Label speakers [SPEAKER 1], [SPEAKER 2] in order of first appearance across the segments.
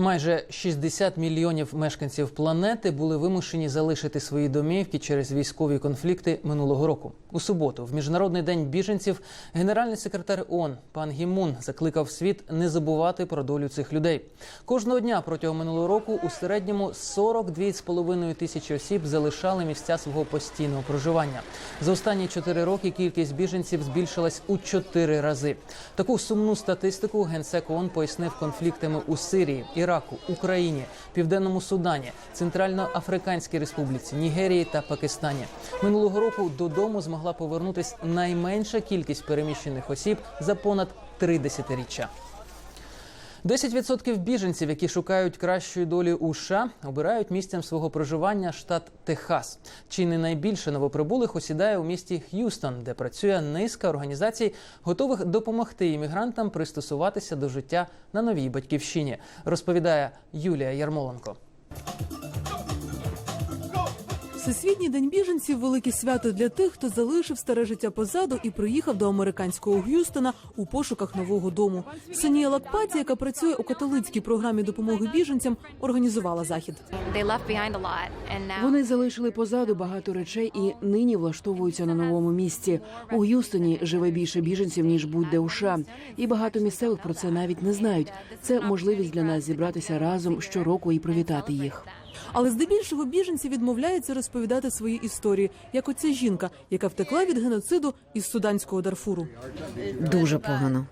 [SPEAKER 1] Майже 60 мільйонів мешканців планети були вимушені залишити свої домівки через військові конфлікти минулого року. У суботу, в міжнародний день біженців, генеральний секретар ООН пан Гімун закликав світ не забувати про долю цих людей. Кожного дня протягом минулого року у середньому 42,5 тисячі осіб залишали місця свого постійного проживання. За останні чотири роки кількість біженців збільшилась у чотири рази. Таку сумну статистику генсек ООН пояснив конфліктами у Сирії, Іраку, Україні, Південному Судані, Центральноафриканській Республіці, Нігерії та Пакистані. Минулого року додому змогла повернутись найменша кількість переміщених осіб за понад три десятиріччя. 10% біженців, які шукають кращої долі у США, обирають місцем свого проживання штат Техас. Чи не найбільше новоприбулих осідає у місті Х'юстон, де працює низка організацій, готових допомогти іммігрантам пристосуватися до життя на новій батьківщині, розповідає Юлія Ярмоленко.
[SPEAKER 2] Всесвітній день біженців велике свято для тих, хто залишив старе життя позаду і приїхав до американського Г'юстона у пошуках нового дому. Сонія Лакпаті, яка працює у католицькій програмі допомоги біженцям, організувала захід.
[SPEAKER 3] Вони залишили позаду багато речей і нині влаштовуються на новому місці. У Г'юстоні живе більше біженців ніж будь-де у США. І багато місцевих про це навіть не знають. Це можливість для нас зібратися разом щороку і привітати їх.
[SPEAKER 2] Але здебільшого біженці відмовляються розповідати свої історії, як оця жінка, яка втекла від геноциду із суданського Дарфуру.
[SPEAKER 3] Дуже погано.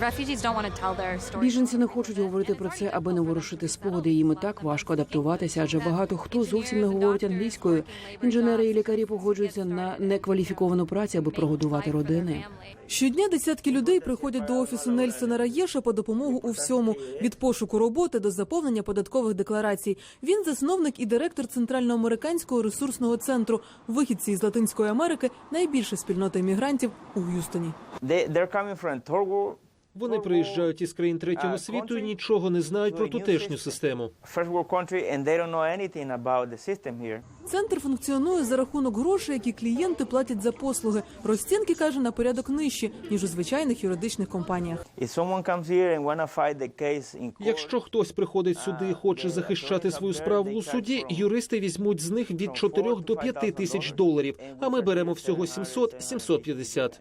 [SPEAKER 4] Refugees don't want to tell their story.
[SPEAKER 3] Біженці не хочуть говорити про це, аби не ворушити спогади. Їм і так важко адаптуватися, адже багато хто зовсім не говорить англійською. Інженери і лікарі погоджуються на некваліфіковану працю, аби прогодувати родини.
[SPEAKER 2] Щодня десятки людей приходять до офісу Нельсона Раєша по допомогу у всьому від пошуку роботи до заповнення податкових декларацій. Він засновник і директор центральноамериканського ресурсного центру. Вихідці із Латинської Америки найбільша спільнота іммігрантів у Г'юстоні.
[SPEAKER 5] They, they're coming from Togo,
[SPEAKER 6] Вони приїжджають із країн третього світу і нічого не знають про тутешню систему.
[SPEAKER 2] Центр функціонує за рахунок грошей, які клієнти платять за послуги. Розцінки каже на порядок нижчі ніж у звичайних юридичних компаніях.
[SPEAKER 6] Якщо хтось приходить сюди і хоче захищати свою справу у суді, юристи візьмуть з них від 4 до 5 тисяч доларів. А ми беремо всього 700-750.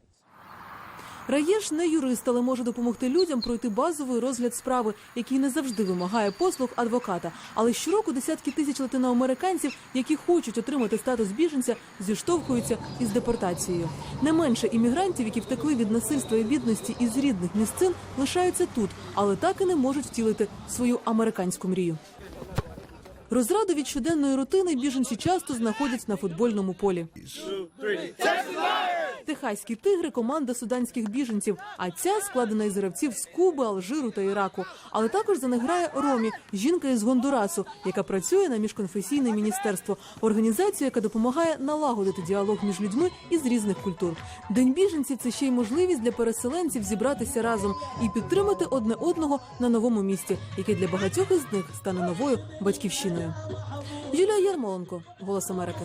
[SPEAKER 2] Раєш не юрист, але може допомогти людям пройти базовий розгляд справи, який не завжди вимагає послуг адвоката. Але щороку десятки тисяч латиноамериканців, які хочуть отримати статус біженця, зіштовхуються із депортацією. Не менше іммігрантів, які втекли від насильства і бідності із рідних місцин, лишаються тут, але так і не можуть втілити свою американську мрію. Розраду від щоденної рутини біженці часто знаходять на футбольному полі. Техаські тигри команда суданських біженців. А ця складена із гравців з Куби, Алжиру та Іраку. Але також за них грає Ромі, жінка із Гондурасу, яка працює на міжконфесійне міністерство, організацію, яка допомагає налагодити діалог між людьми із різних культур. День біженців це ще й можливість для переселенців зібратися разом і підтримати одне одного на новому місці, яке для багатьох із них стане новою батьківщиною. Юлія Ярмоленко, Голос Америки.